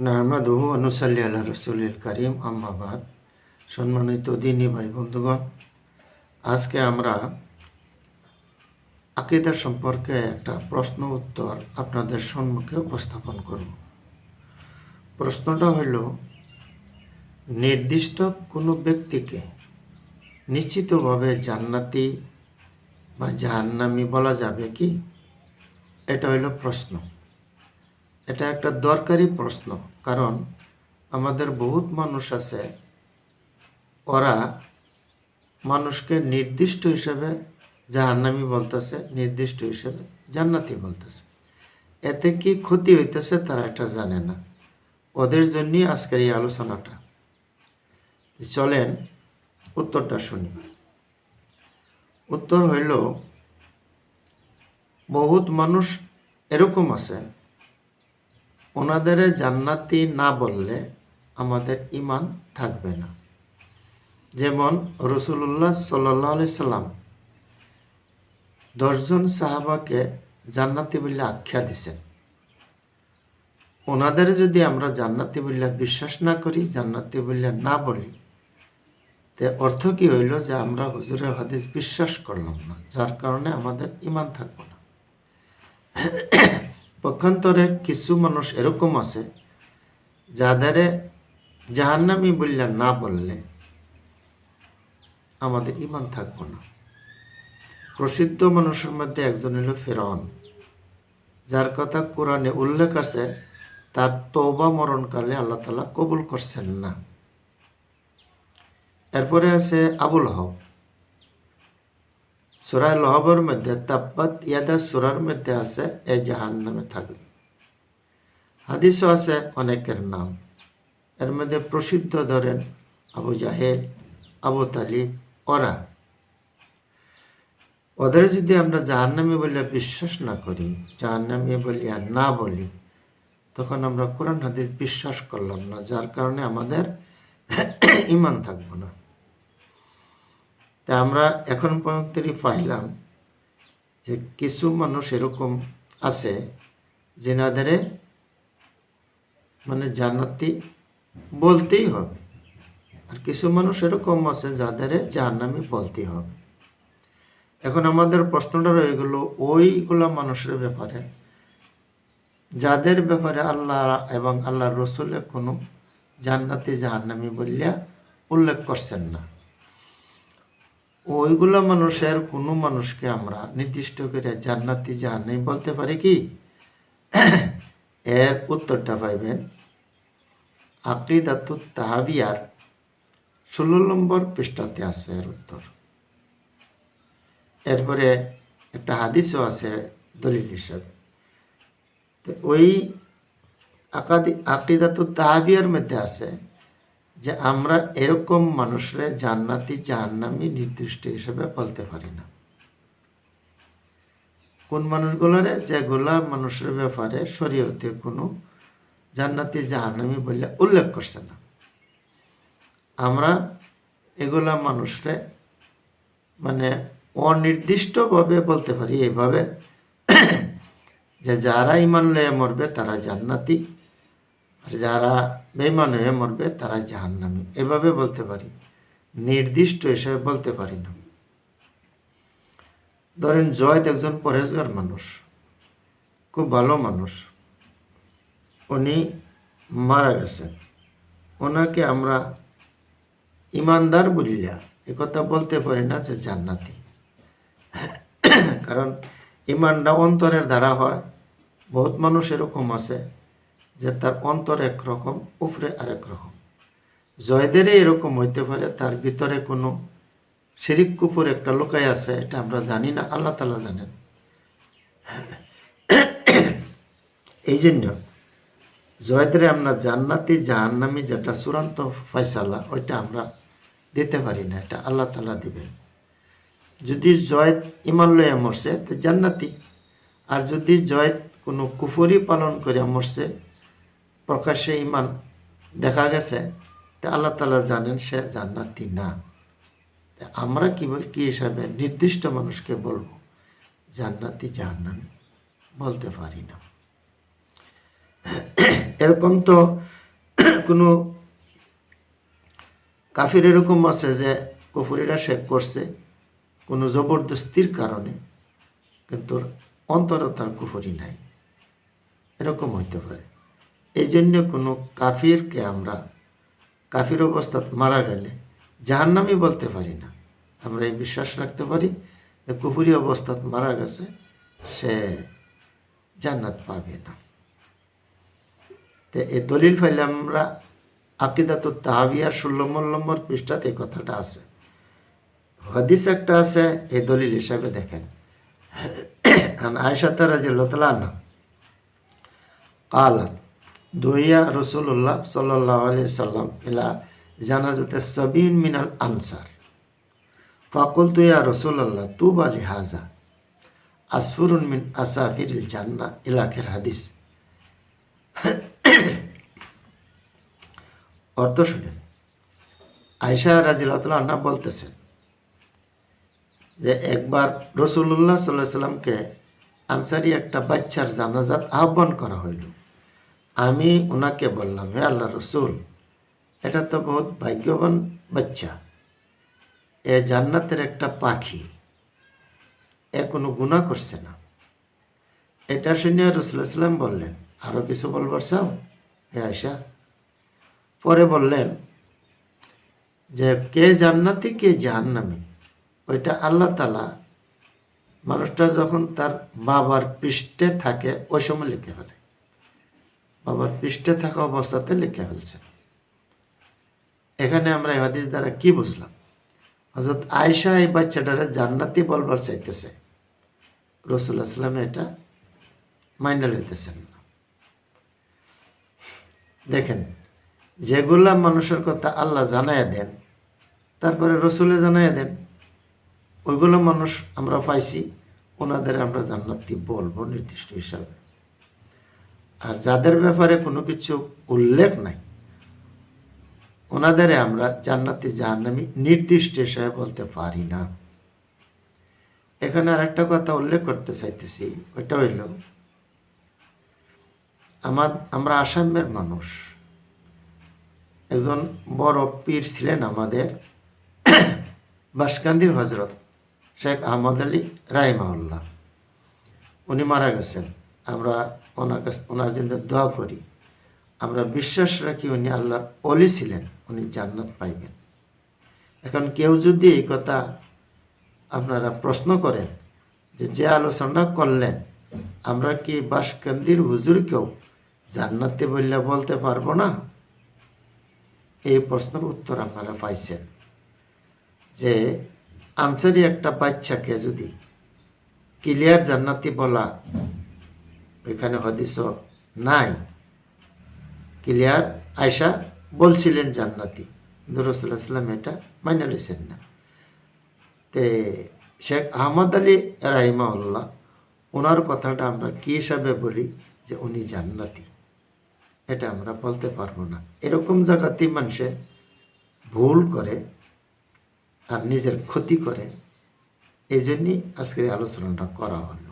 নাহমাদুহু অনুসাল্লি আল্লাহ রসুলিল করিম আম্মাবাদ সম্মানিত দিনী ভাই বন্ধুগণ, আজকে আমরা আকিদা সম্পর্কে একটা প্রশ্ন উত্তর আপনাদের সম্মুখে উপস্থাপন করব। প্রশ্নটা হইল, নির্দিষ্ট কোনো ব্যক্তিকে নিশ্চিতভাবে জান্নাতি বা জাহান্নামি বলা যাবে কি? এটা হইল প্রশ্ন। এটা একটা দরকারি প্রশ্ন। কারণ আমাদের বহুত মানুষ আছে, ওরা মানুষকে নির্দিষ্ট হিসেবে জাহান্নামি বলতেছে, নির্দিষ্ট হিসেবে জান্নাতি বলতেছে। এতে কি ক্ষতি হইতেছে তারা এটা জানে না। ওদের জন্যই আজকের এই আলোচনাটা। চলেন উত্তরটা শুনি। উত্তর হইল, বহুত মানুষ এরকম আছে ওনাদের জান্নাতি না বললে আমাদের ইমান থাকবে না। যেমন রসুল্লাহ সাল্লাহ সাল্লাম দশজন সাহাবাকে জান্নাতি বলে আখ্যা দিছেন। ওনাদের যদি আমরা জান্নাতি বললে বিশ্বাস না করি, জান্নাতি বললে না বলি, তে অর্থ কি হইল যে আমরা হুজুরের হাদিস বিশ্বাস করলাম না, যার কারণে আমাদের ইমান থাকব না। পক্ষান্তরে কিছু মানুষ এরকম আছে, যাদের জাহান্নামি বললে না বললে আমাদের ইমান থাকব না। প্রসিদ্ধ মানুষের মধ্যে একজন হলো ফেরাউন, যার কথা কোরআনে উল্লেখ আছে, তার তৌবা মরণকালে আল্লাহ তালা কবুল করছেন না। এরপরে আছে আবুল হক সুরায় লহবের মধ্যে তাব্বাত, ইয়াদা সুরার মধ্যে আছে, এ জাহান নামে থাকবে। হাদিসও আছে অনেকের নাম। এর মধ্যে প্রসিদ্ধ ধরেন আবু জাহেল, আবু তালিব, ওরা। ওদের যদি আমরা জাহান্নামি বলে বিশ্বাস না করি, জাহান্নামি বলি আর না বলি, তখন আমরা কোরআন হাদিস বিশ্বাস করলাম না, যার কারণে আমাদের ইমান থাকব না। তা আমরা এখন পর্যন্তই পাইলাম যে কিছু মানুষ এরকম আছে যেনাদের মানে জান্নাতি বলতেই হবে। আর কিছু মানুষ এরকম আছে যাদের জাহান্নামি বলতেই হবে। এখন আমাদের প্রশ্নটা রয়ে গেল ওইগুলা মানুষের ব্যাপারে। যাদের ব্যাপারে আল্লাহ এবং আল্লাহ রসুলে কোনো জান্নাতি জাহান্নামি বলিয়া উল্লেখ করছেন না। ওইগুলা মানুষের, কোনো মানুষকে আমরা নির্দিষ্ট করে জান্নাতি জাহান্নামি বলতে পারি কি? এর উত্তরটা পাইবেন আকিদাতু তাহাবিয়ার ষোলো নম্বর পৃষ্ঠাতে আছে এর উত্তর। এরপরে একটা হাদিসও আছে দলিল হিসাবে। তো ওই আকাদি আকিদাতু তাহাবিয়ার মধ্যে আছে যে আমরা এরকম মানুষরে জান্নাতি জাহান্নামি নির্দিষ্ট হিসেবে বলতে পারি না। কোন মানুষগুলোরে? যেগুলা মানুষের ব্যাপারে শরীয়তে কোনো জান্নাতি জাহান্নামি বলে উল্লেখ করছে না। আমরা এগুলা মানুষরে মানে অনির্দিষ্টভাবে বলতে পারি। এইভাবে যে যারা ইমান লয়ে মরবে তারা জান্নাতি আর যারা বেইমান হয়ে মরবে, তারা জাহান্নামি। এভাবে বলতে পারি। নির্দিষ্ট হিসেবে বলতে পারি না। ধরেন, জয়দ একজন পরেশগার মানুষ, খুব ভালো মানুষ। উনি মারা গেছেন। ওনাকে আমরা ইমানদার বলিয়া এ কথা বলতে পারি না যে জান্নাতি। কারণ, ইমানটা অন্তরের দ্বারা হয়। বহুত মানুষ এরকম আছে। যে তার অন্তর একরকম উপরে আরেক রকম। জয়দেরই এরকম হইতে পারে, তার ভিতরে কোনো শিরিক কুপুর একটা লোকাই আছে, এটা আমরা জানি না, আল্লাহ তালা জানেন। এই জন্য জয়দের আমরা জান্নাতি জাহান্নামি যেটা চূড়ান্ত ফয়সালা, ওইটা আমরা দিতে পারি না, এটা আল্লাহ তালা দিবেন। যদি জয় ইমান লইয়া মরছে, তো জান্নাতি। আর যদি জয় কোনো কুফরি পালন করে মরছে প্রকাশ্যে ইমান দেখা গেছে, তা আল্লাহ তালা জানেন সে জান্নাতি না। আমরা কি কী হিসাবে নির্দিষ্ট মানুষকে বলব, জান্নাতি জাহান্নামি? বলতে পারি না। এরকম তো কোনো কাফির এরকম আছে যে কুফুরিরা শেখ করছে কোনো জবরদস্তির কারণে, কিন্তু অন্তর তার কুফরি নাই। এরকম হইতে পারে। এই জন্য কোনো কাফিরকে আমরা কাফির অবস্থাত মারা গেলে জাহান্নামি বলতে পারি না আমরা এই বিশ্বাস রাখতে পারি যে কুফুরি অবস্থাত মারা গেছে সে জান্নাত পাবে না তো এই দলিল ফাইলে আমরা আকিদাত তাহাবিয়ার ষোলো নম্বর পৃষ্ঠাতে এই কথাটা আছে হাদিস একটা আছে এই দলিল হিসাবে দেখেন আন আয়সা তারা যে লতলা না قالت দুহিয়া রসুল্লাহ সাল্লাহ আলি সাল্লাম ইলা জানাজাতে সবিন মিনাল আনসার। ফাকুল তুইয়া রসুল্লাহ তুবা আলি হাজা আসফুরুন মিন আসাফির জান্না ইলাকের হাদিস। অর্থ শুনেন। আয়সা রাজিল আন্না বলতেছেন যে একবার রসুল্লাহ সাল্লাহ সাল্লামকে আনসারি একটা বাচ্চার জানাজাত আহ্বান করা হইল। আমি ওনাকে বললাম, হে আল্লাহ রসুল, এটা তো বহুত ভাগ্যবান বাচ্চা। এ জান্নাতের একটা পাখি, এ কোনো গুণা করছে না। এটা শুনে রসুলাম বললেন আরও কিছু বলবার চাও? হে আয়সা পরে বললেন যে, কে জান্নাতি, কে জাহান্নামি? ওইটা আল্লাহ তালা মানুষটা যখন তার বাবার পৃষ্ঠে থাকে, ওই সময় লিখে ফেলে। বাবার পৃষ্ঠে থাকা অবস্থাতে লিখে ফেলছেন এখানে আমরা হাদিস দ্বারা কি বুঝলাম? হজরত আয়সা এই বাচ্চাটারে জান্নাতি বলবার চাইতেছে। রসুল্লাহ সাল্লামে এটা মাইনে লইতেছেন না। দেখেন, যেগুলা মানুষের কথা আল্লাহ জানাইয়া দেন, তারপরে রসুলে জানাইয়া দেন, ওইগুলো মানুষ আমরা পাইছি ওনাদের আমরা জান্নাতি বলব নির্দিষ্ট হিসাবে। আর যাদের ব্যাপারে কোনো কিছু উল্লেখ নাই ওনাদের আমরা জান্নাতি জাহান্নামি নির্দিষ্ট হিসাবে বলতে পারি না। এখানে আর একটা কথা উল্লেখ করতে চাইতেছি, ওইটা হইল, আমার, আমরা আসামের মানুষ। একজন বড় পীর ছিলেন আমাদের, বাসকান্দির হজরত শেখ আহমদ আলী রাহিমাউল্লাহ উনি মারা গেছেন। আমরা ওনার কাছ ওনার জন্য দোয়া করি। আমরা বিশ্বাস রাখি উনি আল্লাহর অলি ছিলেন, উনি জান্নাত পাইবেন। এখন কেউ যদি এই কথা আপনারা প্রশ্ন করেন যে যে আলোচনা করলেন, আমরা কি বাসকান্দির হুজুরকেও জান্নাতে বললে বলতে পারব না? এই প্রশ্নের উত্তর আপনারা পাইছেন। যে, আনসারি একটা বাচ্চাকে যদি ক্লিয়ার জান্নাতি বলা এখানে হদিস নাই। ক্লিয়ার? আয়সা বলছিলেন জান্নাতি। কিন্তু রসুল্লাহ সাল্লাম এটা মাইনে লইছেন না। তে শেখ আহমদ আলী রাহিমাউল্লাহ ওনার কথাটা আমরা কী হিসাবে বলি যে উনি জান্নাতি? এটা আমরা বলতে পারব না। এরকম জায়গাতেই মানুষে ভুল করে আর নিজের ক্ষতি করে এই জন্যই আজকের আলোচনাটা করা হলো।